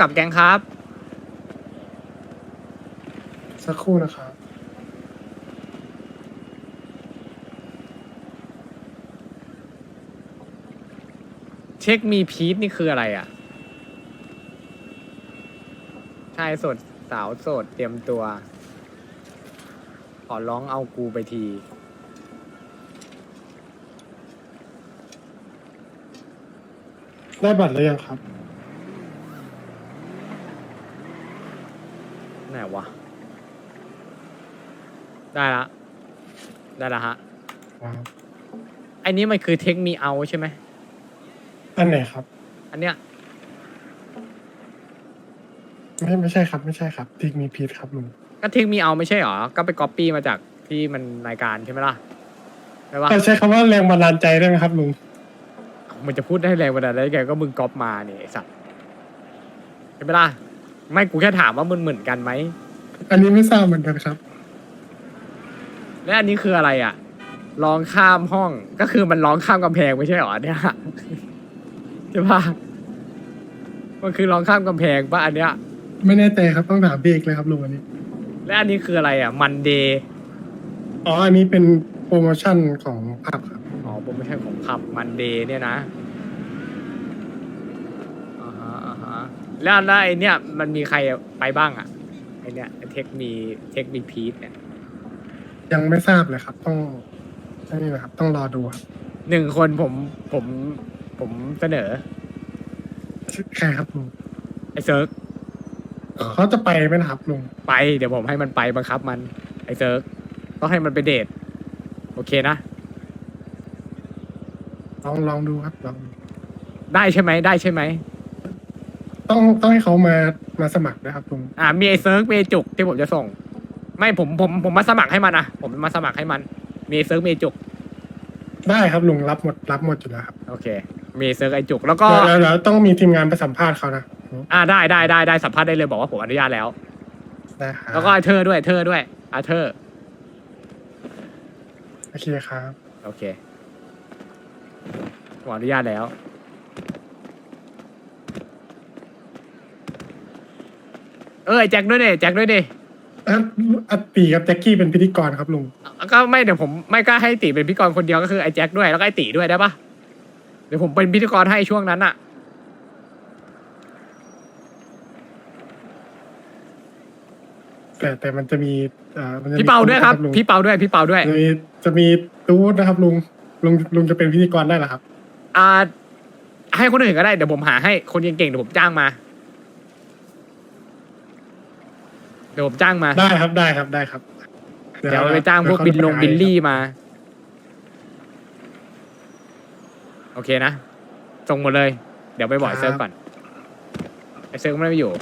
กลับแก๊งครับ สักครู่นะครับ เช็คมีพีทนี่คืออะไรอะ ชายโสดสาวโสดเตรียมตัว ขอร้องเอากูไปที ได้บัตรหรือยังครับ ไหนวะ ได้ละ ได้ละฮะครับไอันนี้มันคือเทคมีเอาใช่ไหม อันไหนครับ อันเนี้ย ไม่ไม่ใช่ครับ ไม่ใช่ครับทิกมีพีทครับลุงก็เทคมีเอาไม่ใช่หรอ ก็ไปก๊อปปี้มาจากที่มันรายการใช่ไหมล่ะใช่ปะแต่ใช้คำว่าแรงบันดาลใจได้ไหมครับลุงมันจะพูดได้แรงบันดาลใจได้ไงก็มึงก๊อปมาเนี่ยไอ้สัตว์ใช่ไหมล่ะ ไม่กูแค่ถามว่ามันเหมือนกันไหมอันนี้ไม่ทราบเหมือนกันครับ และอันนี้คืออะไรอะร้องข้ามห้องก็คือมันร้องข้ามกำแพงไม่ใช่หรอเนี่ยใช่ปะมันคือร้องข้ามกำแพงปะอันเนี้ย ไม่แน่ใจครับต้องถามพี่เอกเลยครับลุงอันนี้และอันนี้คืออะไรอะ มันเดย์อ๋ออันนี้เป็นโปรโมชั่นของผับครับอ๋อโปรโมชั่นของผับมันเดย์เนี่ยนะอ่าฮะอ่าฮะ แล้วแล้วไอเนี้ยมันมีใครไปบ้างอะไอเนี้ยเทคมีเทคมีพีทเนี่ยยังไม่ทราบเลยครับ ต้องนี่นะครับ ต้องรอดูครับหนึ่งคนผมผมผมเสนอใครครับลุงไอเซิร์กเขาจะไปไหมนะครับลุงไปเดี๋ยวผมให้มันไปบังคับมัน ไอเซิร์กต้องให้มันไปเดทโอเคนะลองลองดูครับลองดูได้ใช่ไหมได้ใช่ไหม ต้องต้องให้เขามามาสมัครนะครับลุงอ่ามีไอเซิร์กมีไอจุกที่ผมจะส่ง ไม่ผมผมผมมาสมัครให้มันอะผมมาสมัครให้มัน มีไอ้เซิร์กมีไอ้จุกได้ครับลุงรับหมดรับหมดอยู่แล้วครับโอเค มีไอ้เซิร์กไอจุกแล้วก็เดี๋ยวเดี๋ยวต้องมีทีมงานไปสัมภาษณ์เขานะอ่าได้ได้ได้ได้สัมภาษณ์ได้เลยบอกว่าผมอนุญาตแล้ว ได้ครับแล้วก็ไอเธอด้วยเธอด้วยอาเธอโอเคครับ โอเคผมอนุญาตแล้ว ออไอ้แจ็คด้วยดิแจ็คด้วยดิอะอัตตีกับแจ็คกี้เป็นพิธีกรครับลุงก็ไม่เดี๋ยวผมไม่กล้าให้ตีเป็นพิธีกรคนเดียวก็คือไอ้แจ็คด้วยแล้วก็ไอ้ตีด้วยได้ปะเดี๋ยวผมเป็นพิธีกรให้ช่วงนั้นอะแต่แต่มันจะมีอ่ามันจะมีพี่เปาด้วยครับลุงพี่เปาด้วยพี่เปาด้วย จะมีจะมีตูดนะครับลุงลุงลุงจะเป็นพิธีกรได้เหรอครับ อ่าให้คนอื่นก็ได้เดี๋ยวผมหาให้คนเก่งๆเดี๋ยวผมจ้างมา เดี๋ยวผมจ้างมา ได้ครับได้ครับได้ครับเดี๋ยวไปจ้างพวกเดี๋บิยนเขาลจะงไปบิลลี่หามา โอเคนะส่งหมดเลย เดี๋ยวไปบอกไอ้เซิร์ฟก่อนไอเซิร์ฟไม่ได้อยู่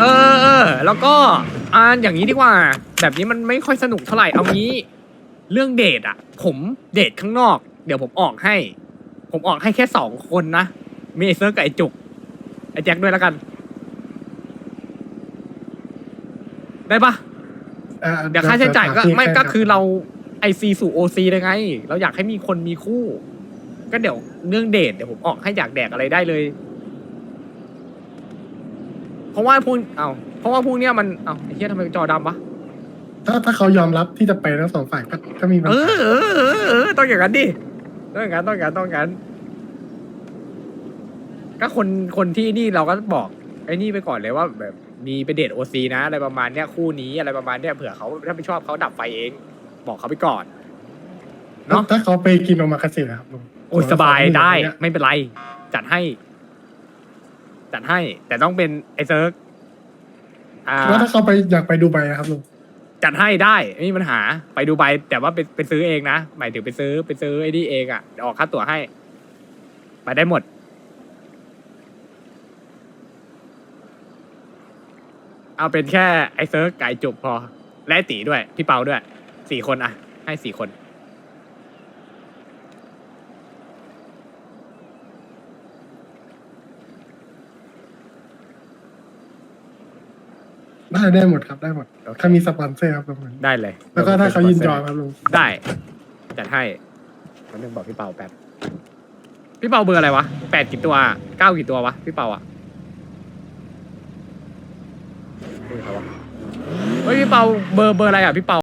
เออเออแล้วก็อ่าอย่างนี้ดีกว่า แบบนี้มันไม่ค่อยสนุกเท่าไหร่เอางี้ เรื่องเดทอะ ผมเดทข้างนอก เดี๋ยวผมออกให้ ผมออกให้แค่สองคนนะมีไอเซิร์ฟกับไอจุกไอแจ็คด้วยแล้วกัน ได้ปะอ่าเดี๋ยวค่าใช้จ่ายก็ถพี่ไม่ให้ก็รับคือเราไอซีสู่โอซีเลยไง เราอยากให้มีคนมีคู่ ก็เดี๋ยวเรื่องเดทเดี๋ยวผมออกให้อยากแดกอะไรได้เลย เพราะว่าพวกเอาเพราะว่าพวกเนี้ยมันเอาไอ้เหี้ยทำไมจอดำวะ ถ้าถ้าเขายอมรับที่จะไปทั้งสองฝ่ายก็ก็มีปัญเอหาอเออเออเออต้องอย่างนั้นดิต้องอย่างนั้นต้องอย่างนั้นต้องอย่างนั้นก็คนคนที่นี่เราก็บอกไอ้นี่ไปก่อนเลยว่า แบบมีไปเดทโอซีนะ อะไรประมาณเนี้ยคู่นี้อะไรประมาณเนี้ยเผื่อเขาถ้าไม่ชอบเขาดับไฟเอง บอกเขาไปก่อน เนอะ ถ้าเขาไปกินโอมากาเสะนะครับลุงโอ้ยสบายได้เนี่ยไม่เป็นไร จัดให้ จัดให้ แต่ต้องเป็นไอเซิร์กอ่า แล้วถ้าเขาไปอยากไปดูไบนะครับลุง จัดให้ได้ไม่มีปัญหาไปดูใบแต่ว่าไปไปซื้อเองนะหมายถึงไปซื้อไปซื้อไอ้นี่เองอะเดี๋ยวออกค่าตั๋วให้ ไปได้หมด เอาเป็นแค่ไอ้เซิร์กไก่จุกพอ และไอ้ตีด้วย พี่เปาด้วยสี่คนอะ ให้สี่คน ไได้ได้หมดครับได้หมดโอเคถ้ามีสปอนเซอร์ครับลุงได้เลยแล้วก็ถ้าเขายินยอมครับลุงได้จัดให้คนนึงบอกพี่เปาแปดพี่เปาเบอร์อะไรวะแปดกี่ตัวเก้ากี่ตัววะพี่เปาอะคุยกับเขาวะเฮ้ยพี่เปาเบอร์เบอร์อะไรอะพี่เปา